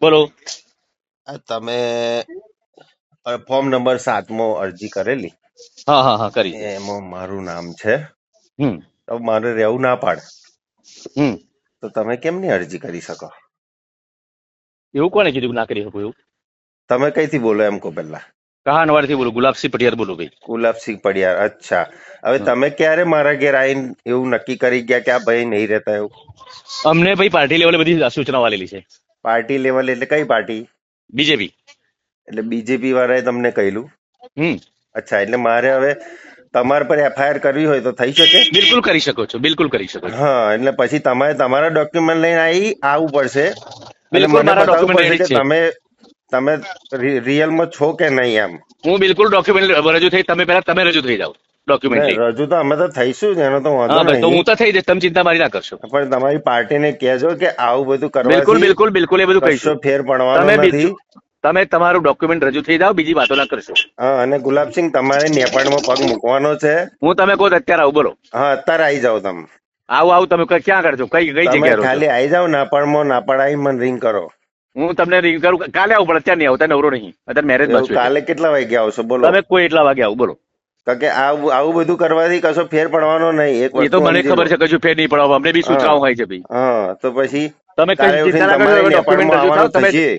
બોલો. તમે form number સાતમો અરજી કરેલી? હા હા હા કરી એમાં મારું નામ છે. હમ. તો મારે રહેવું ના પાડે. હમ. તો તમે કેમ ની અરજી કરી શકો? એવું કોને કીધું ના કરી શકું એવું? તમે કઈથી બોલો એમ કો પહેલા. પેલા કહાનવાડથી બોલું ગુલાબસિંહ પટિયાર બોલું ભાઈ. ગુલાબસિંહ પડિયાર અચ્છા. હવે તમે ક્યારે મારા ઘેર આવીને એવું નક્કી કરી ગયા કે આ ભાઈ નહીં રહેતા એવું? અમને ભાઈ પાર્ટી લેવલે બધી સૂચનાઓ આલેલી છે. પાર્ટી લેવલ એટલે કઈ પાર્ટી? બીજેપી. એટલે બીજેપી વાળાએ તમને કહેલું? હમ. અચ્છા એટલે મારે હવે તમારા પર એફઆઈઆર કરવી હોય તો થઈ શકે? બિલકુલ કરી શકો છો બિલકુલ કરી શકો છો. હા એટલે પછી તમારે તમારા ડોક્યુમેન્ટ લઈને આવી આવવું પડશે. એટલે મને બતાવવું પડશે કે તમે તમે રિયલમાં છો કે નહીં એમ? હું બિલકુલ ડોક્યુમેન્ટ રજૂ થઈ તમે પહેલા તમે રજૂ થઈ જાઓ. ડોક્યુમેન્ટ લઈ. રજૂ તો અમે તો થઈશું એનો તો વાંધો તો નહીં. હું તો થઈ જઈશ તમે ચિંતા મારી ના કરશો. પણ તમારી પાર્ટીને કહેજો કે આવું બધું બિલકુલ બિલકુલ બિલકુલ એ બધું કહીશું. ફેર પડવાનો તમે નથી. તમે તમારું ડોક્યુમેન્ટ રજૂ થઈ જાઓ બીજી વાતો ના કરશો. હા અને ગુલાબસિંહ તમારે નેપાળમાં પગ મૂકવાનો છે. હું તમે કહો અત્યારે આવું બોલો. હા અત્યારે આવી જાઓ તમે. આવું આવું તમે ક્યાં કરજો? કઈ કઈ તમે જગ્યાએ ખાલી આવી જાઓ નાપાડમાં નાપાડ આવી મને રિંગ કરો. હું તમને રિંગ કરું. કાલે આવું પણ અત્યારે નહીં આવતા નવરો નહીં. અત્યારે મેરેજ કાલે કેટલા વાગે આવશો? બોલો. તમે કોઈ એટલા વાગે આવું બોલો. કારણ કે આવું આવું બધું કરવાથી કશો ફેર પડવાનો નહીં. એક એ તો મને ખબર છે કશું ફેર નહીં પડવા અમને બી સૂચનાઓ હોય છે ભાઈ. હા તો પછી તમે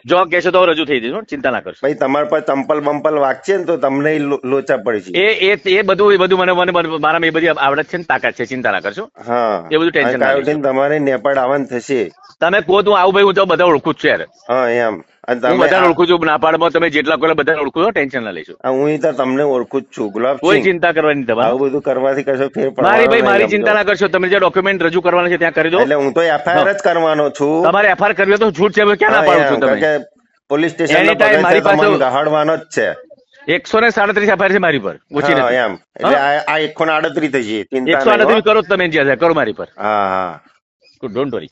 જો કહેશો તો રજૂ થઈ જશો ચિંતા ના કરશો. ભાઈ તમારા પર ચંપલ બંપલ વાગશે ને તો તમને લોચા પડશે. એ એ એ બધું એ બધું મને મને મારા એ બધી આવડત છે ને તાકાત છે ચિંતા ના કરશો. હા. એ બધું ટેન્શન તમારે નેપાળ આવવાનું થશે. તમે કહો તો આવું ભાઈ હું તો બધા ઓળખું જ છું યાર. હા એમ. અને બધાને ઓળખું છું નાપાડમાં તમે જેટલા કોઈ બધા ઓળખું છો ટેન્શન ના લેશો. હું તો તમને ઓળખું જ છું કોઈ ગુલાબસિંહ ચિંતા કરવાની તમારે. આવું બધું કરવાથી કશો ફેર પડે મારી ભાઈ મારી ચિંતા ના કરશો તમે જે ડોક્યુમેન્ટ રજૂ કરવાના છે ત્યાં કરી દો. એટલે હું તો એફઆઈઆર જ કરવાનો છું. તમારે એફઆર કરવી તો છૂટ છે ક્યાં ના પાડું છું તમે? કે પોલીસ સ્ટેશન મારી પાસે- ગહાડવાનો જ છે. એકસો ને સાડત્રીસ એફઆઈઆર છે મારી પર ઓછી નથી. એમ. એટલે આ એકસો ને આડત્રીસ થઈ છે એકસો આડત્રીસ કરો તમે જ્યાં કરો મારી પર. હા હા. Don't worry